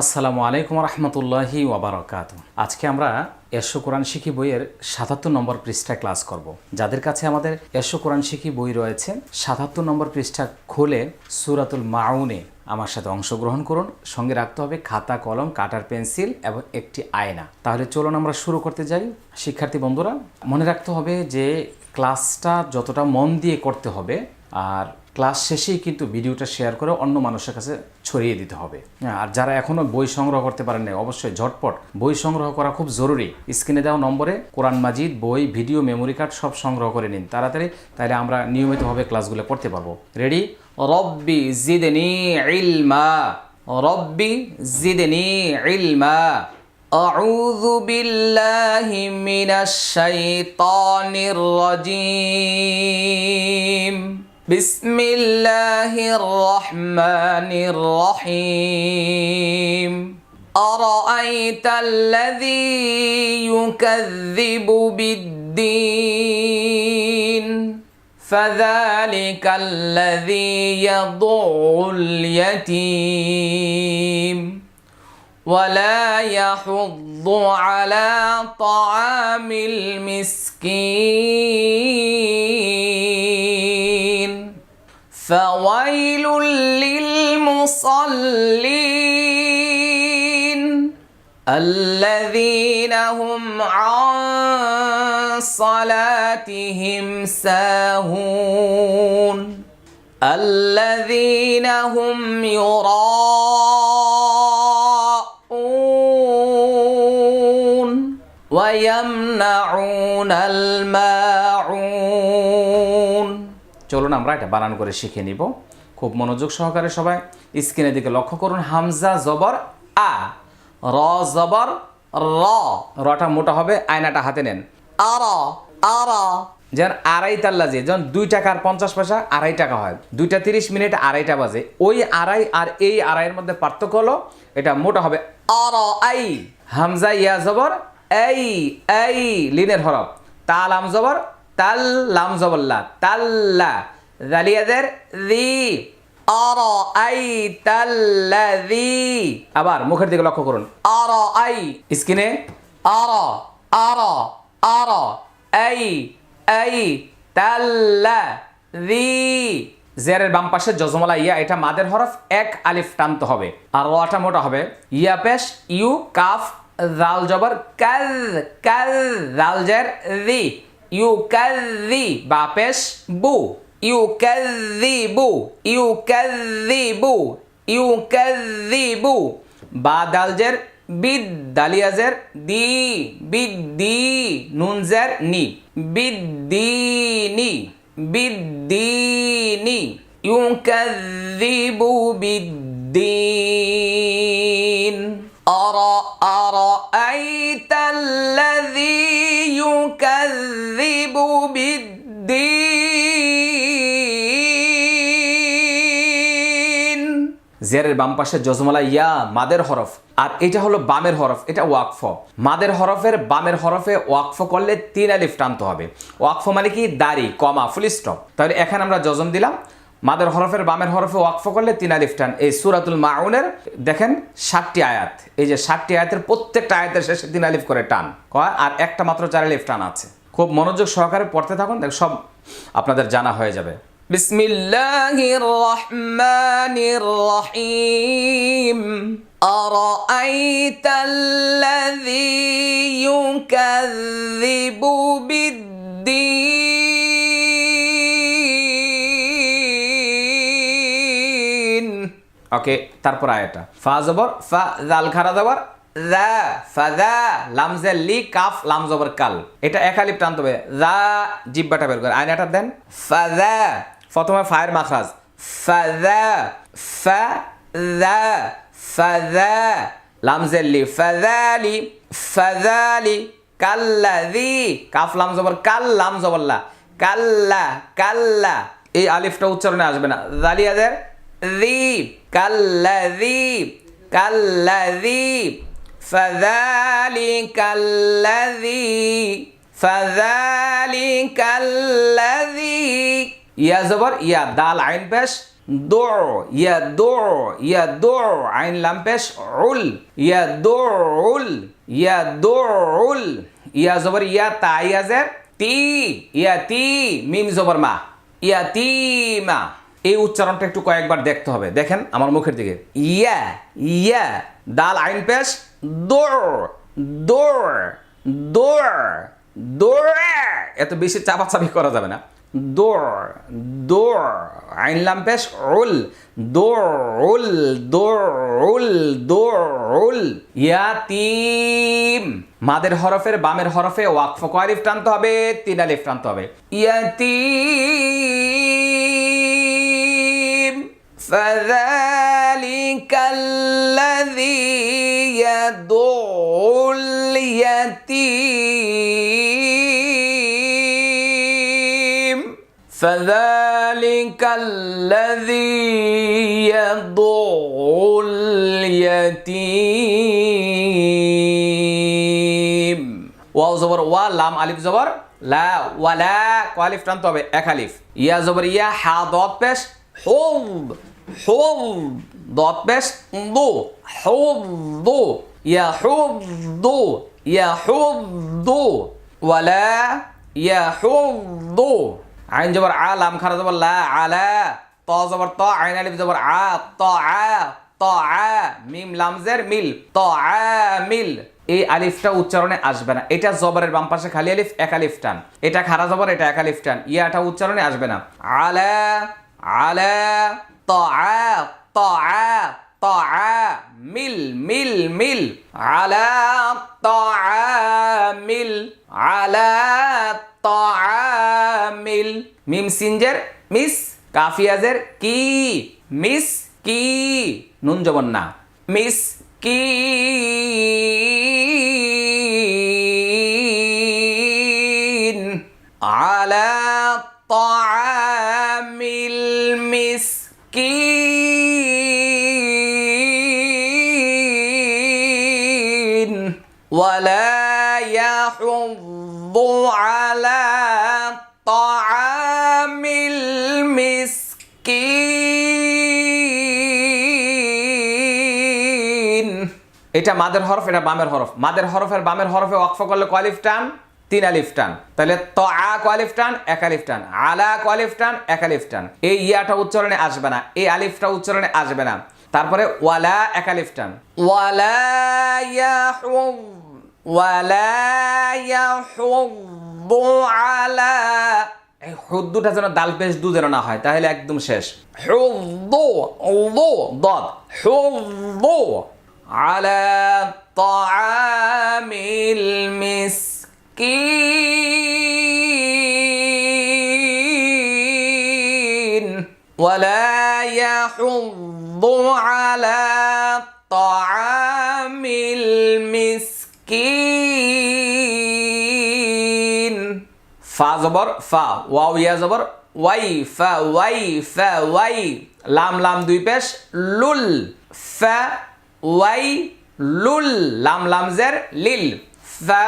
আসসালামু আলাইকুম রহমতুল্লাহি ওবরাকাত আজকে আমরা এরশো কোরআন শিখি বইয়ের সাতাত্তর নম্বর পৃষ্ঠা ক্লাস করব। যাদের কাছে আমাদের এরশো কোরআন শিখি বই রয়েছে, সাতাত্তর নম্বর পৃষ্ঠা খুলে সুরাতুল মাউনে আমার সাথে অংশগ্রহণ করুন। সঙ্গে রাখতে হবে খাতা, কলম, কাটার পেন্সিল এবং একটি আয়না। তাহলে চলুন আমরা শুরু করতে যাই। শিক্ষার্থী বন্ধুরা, মনে রাখতে হবে যে ক্লাসটা যতটা মন দিয়ে করতে হবে আর ক্লাস শেষেই কিন্তু ভিডিওটা শেয়ার করে অন্য মানুষের কাছে ছড়িয়ে দিতে হবে হ্যাঁ, আর যারা এখনো বই সংগ্রহ করতে পারেন না অবশ্যই ঝটপট বই সংগ্রহ করা খুব জরুরি স্ক্রিনে দেওয়া নম্বরে কোরআন মাজিদ বই ভিডিও মেমোরি কার্ড সব সংগ্রহ করে নিন তাড়াতাড়ি তাহলে আমরা নিয়মিতভাবে ক্লাসগুলো করতে পারবো রেডি রব্বি জিদনি ইলমা রব্বি জিদনি ইলমা أعوذ بالله من الشيطان الرجيم بسم الله الرحمن الرحيم. أرأيت الذي يكذب بالدين؟ فذلك الذي يضع اليتيم. ولا يحض على طعام المسكين. فويل للمصلين الذين هم عن صلاتهم ساهون الذين هم يراءون ويمنعون الماعون চলুন আমরা এটা বানান করে শিখে নিব। খুব মনোযোগ সহকারে সবাই স্ক্রিনের দিকে লক্ষ্য করুন, হামজা জবর আ, র জবর র। রটা মোটা হবে, আয়নাটা হাতে নেন। আর আর যেন আড়াই তাল্লা যে যেমন দুই টাকার পঞ্চাশ পয়সা আড়াই টাকা হয়। দুইটা তিরিশ মিনিট আড়াইটা বাজে। ওই আড়াই আর এই আড়াইয়ের মধ্যে পার্থক্য হলো, এটা মোটা হবে আর আই। হামজা ইয়া জবর, এই এই, লিনের হরফ। তাল আম জবর তাল লাম জবল্লা তাল্লা, জালিয়াদের রি আর আই তাল্লাযী আবার মুখের দিকে লক্ষ্য করুন। আর আই স্ক্রিনে আর আর আর তাল্লা রি জেরের বাম পাশে জজমলা ইয়া, এটা মাদের হরফ, এক আলিফ টানতে হবে। আর রটা মোটা হবে। ইয়া পেশ, ইউ, কাফ, জাল, জবর কাল কাল জাল, জের রি ইউ কাল রি বা পেশ বু ইউ কাল রি বু ইউ কাল রি বু ইউ কাল রি বু বা দাল জের বিদ দালিয়াজের দি বিদ্দি নুনজের নি বিদ্দিনি বিদ্দিনি ইউকাযযিবু বিদ্দিন أرى أرأيت الذي দিন। জেরের বাম পাশে জজমালা ইয়া, মাদের হরফ। আর এটা হলো বামের হরফ, এটা ওয়াকফ। মাদের হরফের বামের হরফে ওয়াকফ করলে তিন আলিফ টানতে হবে। ওয়াকফ মানে কি? দাড়ি, কমা, ফুল স্টপ। তাহলে এখানে আমরা জজম দিলাম। মাদের হরফের বামের হরফে ওয়াকফ করলে তিন আলিফ টান। এই সুরাতুল মাউনের, দেখেন ষাটটি আয়াত। এই যে ষাটটি আয়াতের প্রত্যেকটা আয়াতের শেষে তিন আলিফ করে টান। আর একটা মাত্র চার আলিফ টান আছে। খুব মনোযোগ সহকারে পড়তে থাকুন দেখ সব আপনাদের জানা হয়ে যাবে بسم الله الرحمن الرحيم أرأيت الذي يكذب بالدين ওকে তারপর আয়াটা ফা জবর ফা জাল খারা জবর দা ফাদা লামজে, লি, কাফ, লাম, জবর, কাল। এটা একালিপ টানতে হবে। দা জিব্বাটা বের করে। আয়নাটা দেন। ফাদা প্রথমে ফায়ের মাখরাজ। ফাদা ফাদা ফাদা লামজে, লি ফাদালি ফাদালি কাল্লাযি কাফ, লাম, জবর, কাল, লাম জবরলা কাল্লা কাল্লা। এই আলিফটা উচ্চারণে আসবে না। জালিয়াদের রি কাল্লাযি কাল্লাযি فذلك الذي فذلك الذي ইয়া জবর ইয়া দাল আইন পেশ দো ইয়া দো ইয়া দো আইন লাম পেশ উল ইয়া দো উল ইয়া দো উল ইয়া জবর ইয়া তা ইয়াজের তি ইয়া তি মিম জবর মা ইয়া তি মা এই উচ্চারণটা একটু কয়েকবার দেখতে হবে দেখেন আমার মুখের দিকে ইয়া ইয়া দাল আইন পেশ দৌড় দৌড় দৌড় দৌড়। এত বেশি চাপাচাপি করা যাবে না। দৌড় দৌড়। আইন লাম পেশ উল দৌড় উল দৌড় উল দৌড় উল ইয়াতিম। মাদের হরফের বামের হরফে ওয়াকফ কোয়ারিফ টানতে হবে, তিন আলিফ টানতে হবে। ইয়াতিম। فذلك الذي يدعو اليتيم فذلك الذي يدعو اليتيم ওয়াও জবর ওয়া লাম আলিফ জবর লা ওয়ালা কোয়ালিফ টানতে হবে এক আলিফ ইয়া জবর ইয়া হা দত পেশ হুব হুব দত পেশ দু হুব দু ইয়া হুব দু ওয়ালা ইয়া হুব দু আইন জবর আ লাম খারা জবর লা আলা ত জবর আ ত আ মিম ত আ মিল এই আলিফটা উচ্চারণে আসবে না। এটা জবরের বাম পাশে খালি আলিফ, এক আলিফ টান। এটা খারা জবর, এটা এক আলিফ টান। ইয়াটা উচ্চারণে আসবে না। আলা আলা ত আ ত আ ত আ মিল মিল মিল আলা ত আ মিল আলা ত আ মিল মিম সিনজের মিস কাফিয়াজের কি মিস কি নুন জবন না মিস কি এটা মাদের হরফ এটা বামের হরফ। মাদের হরফের বামের হরফে ওয়াকফ করলে কোয়ালিফ টান? তিন আলিফ টান। তাহলে ত আ কোয়ালিফ টান? এক আলিফ টান। আলা কোয়ালিফ টান? এক আলিফ টান। এই ইয়াটা উচ্চারণে আসবে না। এই আলিফটা উচ্চারণে আসবে না। তারপরে ওয়ালা এক আলিফ টান। ওয়ালা ওয়ালা আলা। এই হুদ্দুটা যেন দাল পেশ দু যেন না হয় তাহলে একদম শেষ। হুদ্দু দদ। হুদ্দু على طعام المسكين ولا يحض على طعام المسكين ফা জবর ফা ওয়াও ইয়া জবর ওয়াই ফা ওয়াই ফা ওয়াই লাম লাম দুই পেশ লুল ফা ওয়াই লুল। লাম লামজের লিল ফা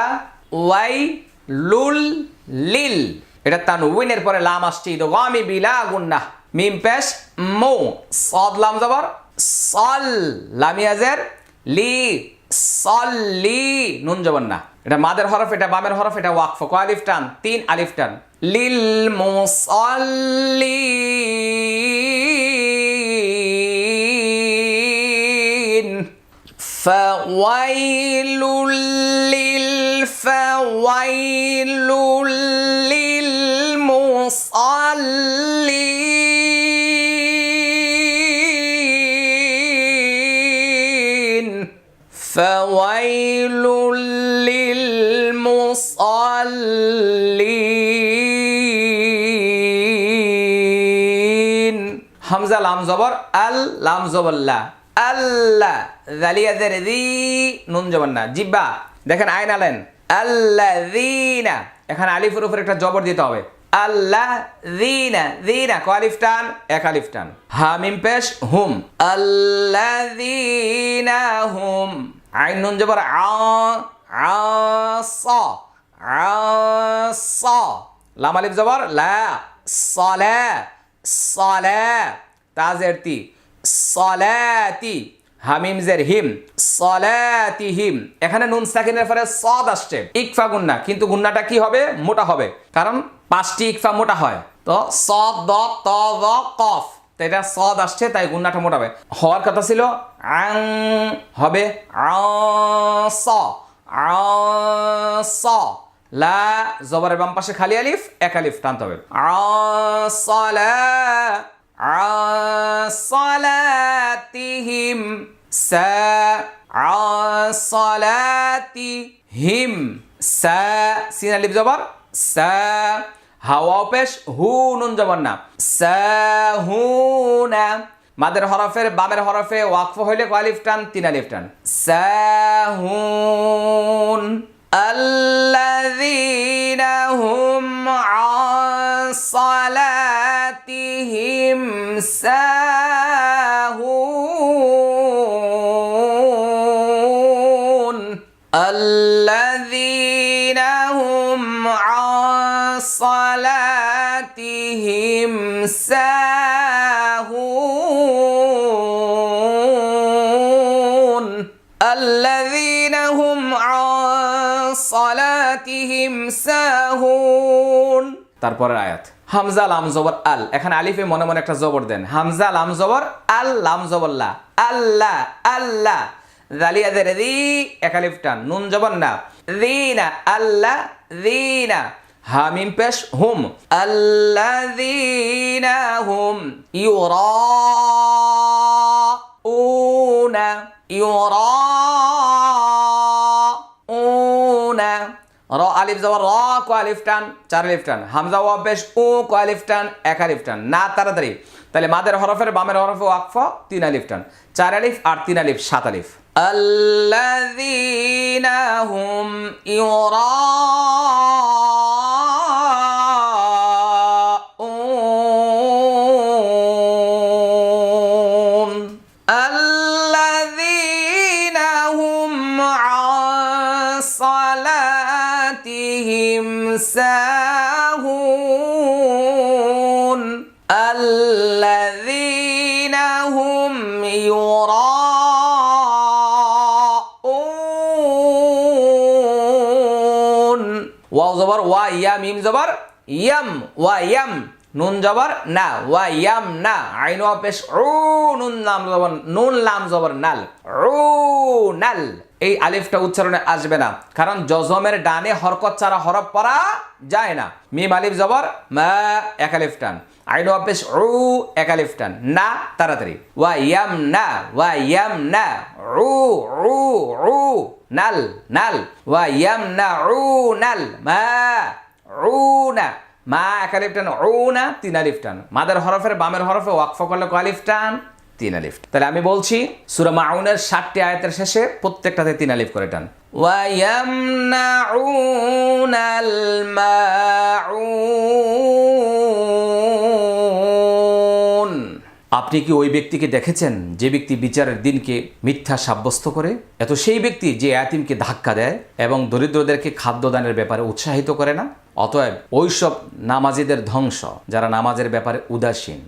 ওয়াই লুল লিল এটা তানউইনের পরে লাম আসছে ইদ গামি বিলা গুন্না। মিম পেশ, মো। সদ লাম জবর, সল লামিয়াজের লি সল্লি নুন জবর না। এটা মাদের হরফ, এটা বামের হরফ, এটা ওয়াকফ। ক আলিফ টান? তিন আলিফ টান। লিল মুসাল্লিন فويل للفويل للمصلين فويل للمصلين. حمزة لام زبر ال لام زبر لا. আল্লাহ জালিয়াদের দি নুন জবর না, জিব্বা। দেখেন আইন আলেন। আল্লাহ আল্লাযীনা, এখানে আলিফের উপর একটা জবর দিতে হবে। আল্লাহ দিনা দিনা ক আলিফ টান? এক আলিফ টান। হামিম পেশ, হুম। আল্লাহ আল্লাযীনা হুম। আইন, নুন জবর, আ আস আস লাম জবর, লা সালা সালা তাজের তি। সলাতি হামিম জের হিম সলাতি হিম এখানে নুন সাকিনের পরে সদ আসছে। ইকফা গুন্না, কিন্তু গুন্নাটা কি হবে? মোটা হবে। কারণ পাঁচটি ইকফা মোটা হয়। তো সদ, দ, ত দ কফ। এটা সদ আসছে, তাই গুন্নাটা মোটা হবে। হওয়ার কথা ছিল আং হবে আ স আ স লা, জবরের বাম পাশে খালি আলিফ, এক আলিফ টানতে হবে। আসলা আসলাতিহিম সা আসলাতি হিম সা সিনালিপ জবর, সা হাওয়া পেশ, হু, নুন জবর না। সা, হু, না। মাদের হরফের, বামের হরফে ওয়াকফ হইলে কয়ালিফ টান? তিন আলিফ টান। সাহুন আল্লাযীনা হুম আন صلاتهم ساهون الذين هم عن صلاتهم ساهون الذين هم عن صلاتهم ساهون তারপরের আয়াত হামজা লাম জবর আল। এখানে আলিফে মনে মনে একটা জবর দেন। হামজা লাম জবর আল, লাম জবর আল্লাহ আল্লাহ জালিয়া দের রি, এক টান। নুন জবর না। রিনা আল্লাহ রিনা। হামিম পেশ, হুম। আল্লাযীনা হুম ইউরাউনা। ইউরাউনা। আলিফ যাওয়া র আলিফ টান, চার আলিফ টান। হামজা ওয়া পেশ ও কোয়ালিফ টান, এক আলিফ টান। না, তাড়াতাড়ি। তাহলে মাদের হরফের, বামের হরফে ওয়াকফ, তিন আলিফ টান। চার আলিফ আর তিন আলিফ, সাত আলিফ। আল্লাযীনা হুম ইউরা ওয়াও জবর, ওয়া ইয়া মিম জবর, ইয়াম, ওয়া, ইয়াম, নুন জবর, না, ওয়া, ইয়াম, না, আইন ওয়া, পেশ, উ, নুন, লাম জবর, নুন, লাম জবর, নাল, উ, নাল। এই আলিফটা উচ্চারণে আসবে না, কারণ জজমের ডানে হরকত ছাড়া হরফ পড়া যায় না। মিম, আলিফ, জবর, মা, এক আলিফ টান। আইন ওয়া পেশ উ এক আলিফ টান না তাড়াতাড়ি ওয়া ইয়াম না ওয়া ইয়াম না উ উ উ নাল নাল ওয়া ইয়াম না উ নাল মা উ না মা এক আলিফ টান উ না তিন আলিফ টান মাদের হরফের বামের হরফে ওয়াকফ করলে কয় আলিফ টান তিন আলিফ তাহলে আমি বলছি সুরা মাউনের ষাটটি আয়াতের শেষে প্রত্যেকটাতে তিন আলিফ করে টান ويمنعون الماعون আপনি কি ওই ব্যক্তিকে দেখেছেন? যে ব্যক্তি বিচারের দিনকে মিথ্যা সাব্যস্ত করে এত সেই ব্যক্তি যে অ্যাতিমকে ধাক্কা দেয় এবং দরিদ্রদেরকে খাদ্যদানের ব্যাপারে উৎসাহিত করে না? অতএব ওইসব নামাজিদের ধ্বংস, যারা নামাজের ব্যাপারে উদাসীন,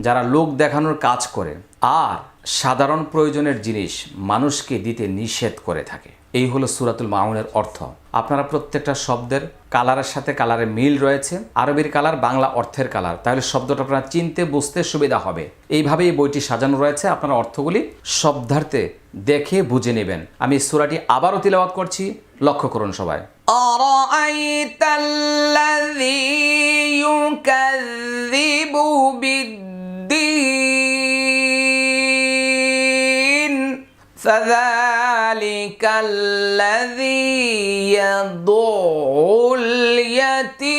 যারা লোক দেখানোর কাজ করে, আর সাধারণ প্রয়োজনের জিনিস মানুষকে দিতে নিষেধ করে থাকে। এই হলো সুরাতুল মাউনের অর্থ আপনারা প্রত্যেকটা শব্দের কালারের সাথে কালারের মিল রয়েছে আরবির কালার বাংলা অর্থের কালার তাহলে শব্দটা আপনারা চিনতে বুঝতে সুবিধা হবে এইভাবে এই বইটি সাজানো রয়েছে আপনারা অর্থগুলি শব্দার্থে দেখে বুঝে নেবেন আমি সুরাটি আবারও তিলাবাত করছি লক্ষ্য করুন সবাই أرأيت فذلك الذي يدعو اليتيم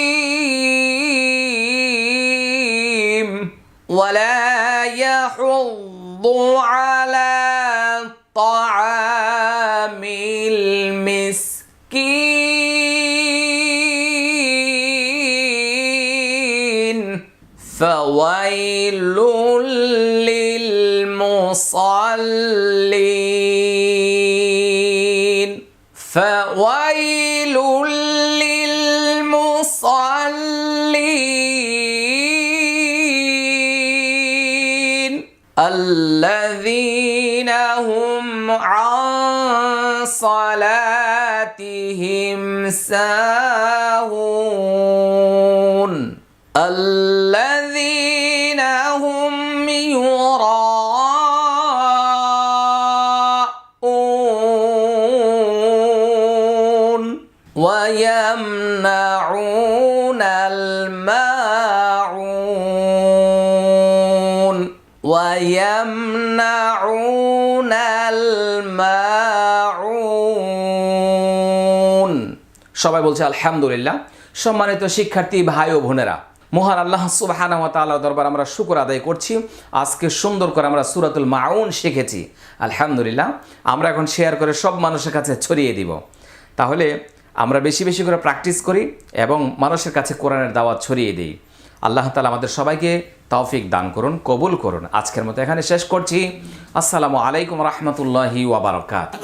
ولا يحض على طعام المسكين. فويل صلاتهم ساهون. সবাই বলছে, আলহামদুলিল্লাহ। সম্মানিত শিক্ষার্থী, ভাই ও বোনেরা, মহান আল্লাহ সুবাহানা দরবার আমরা শুকর আদায় করছি। আজকে সুন্দর করে আমরা সুরাতুল মাউন শিখেছি। আলহামদুলিল্লাহ, আমরা এখন শেয়ার করে সব মানুষের কাছে ছড়িয়ে দিব। তাহলে আমরা বেশি বেশি করে প্র্যাকটিস করি এবং মানুষের কাছে কোরআনের দাওয়াত ছড়িয়ে দিই। আল্লাহ তালা আমাদের সবাইকে তৌফিক দান করুন, কবুল করুন। আজকের মতো এখানে শেষ করছি। আসসালামু আলাইকুম রহমতুল্লাহি ওয়াবারকাত